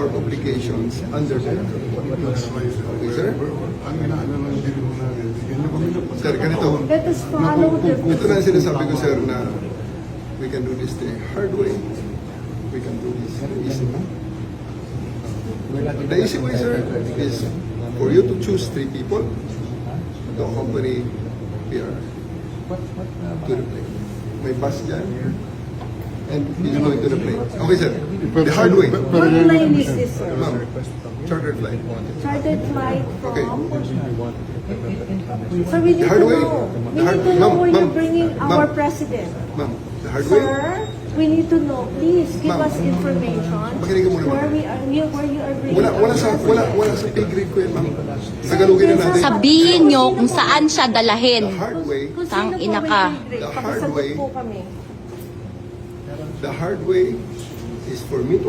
our obligations under the Okay, sir? Ang inaano lang din mo niyo kami ng Sir, ganito. Let us follow the Ito na ang sinasabi ko, sir, na we can do this the hard way. We can do this the easy way. The easy way, sir, is for you to choose three people to accompany PR to the plane. May bus dyan, and he's going to the plane. Okay, sir. The hard way. What plane is this, sir? Ma'am, chartered flight. Chartered flight Okay. from? Sir, we need hard to way. know. We The need to know where you're bringing our president. Ma'am, the hard way. Sir, we need to know. Please give us information Makinig ka muna, ma'am. where we are, you- where you are bringing Wala, wala our sa, president. wala, wala sa pay grade ko yan, ma'am. Tagalogin na natin. Sabihin nyo kung saan siya The dalahin. hard way, Kung sino Tang po ina may ka. grade, The hard way. po kami. The hard way is for me to